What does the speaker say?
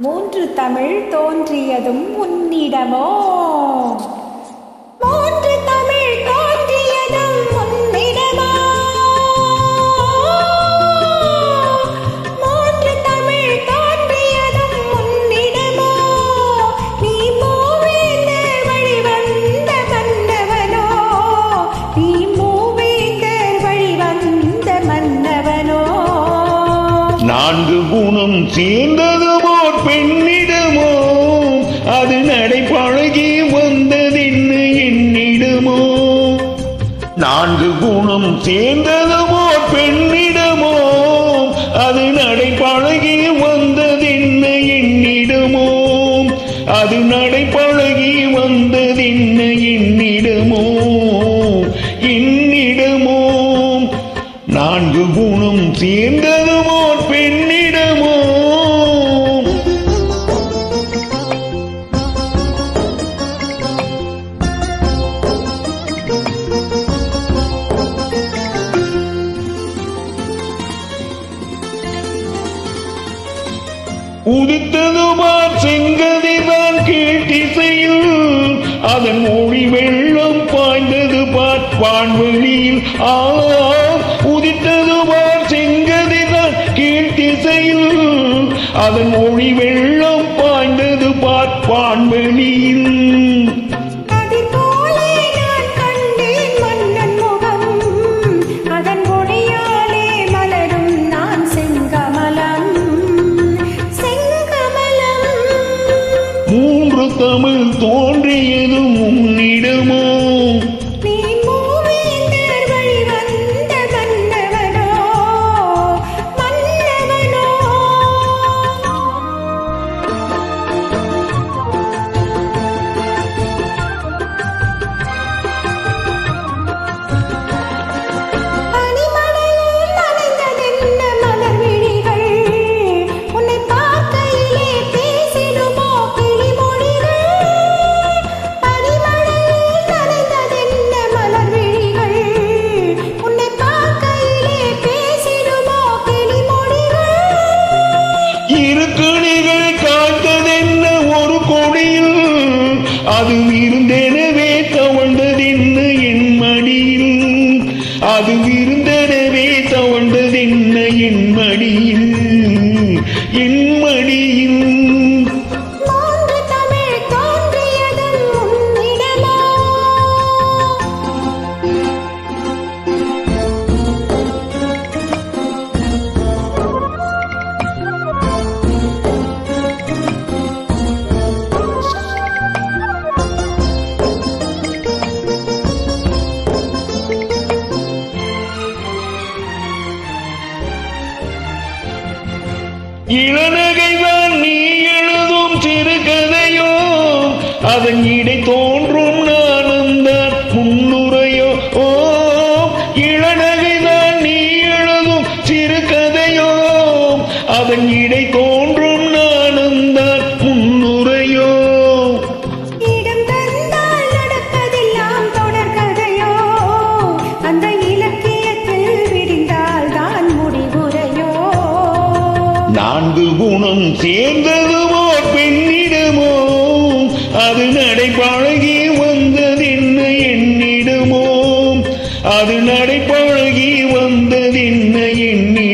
மூன்று தமிழ் தோன்றியதும் உன்னிடமோ? மூன்று நான்கு குணம் சேர்ந்ததுமோ பெண்ணிடமோ? அது நடைபழகி வந்ததென்ன என்னிடமோ? நான்கு குணம் சேர்ந்ததுமோ பெண்ணிடமோ? அது நடைபழகி வந்ததென்ன என்னிடமோ? அது நடைபழகி வந்ததென்ன என்னிடமோ? என்னிடமோ? நான்கு குணம் சேர்ந்த உதித்ததுமார் செங்கதிதான் கீழ்த்திசையில் அதன் மொழி வெள்ளம் பாய்ந்தது பார் வான்வெளியில் ஆ உதித்ததுமார் செங்கதிதான் கீழ்த்திசையில் அதன் மொழி வெள்ளம் தமிழ் தோன்றிய அது விருந்தெனவே இளநகைதான் நீ எழுதும் சிறுகதையோ அதன் இடை தோல் நான்கு குணம் சேர்ந்ததுவோ பெண்ணிடமோ? அது நடை பழகி வந்ததென்ன என்னிடமோ அது நடை பழகி வந்ததென்ன என்னிடம்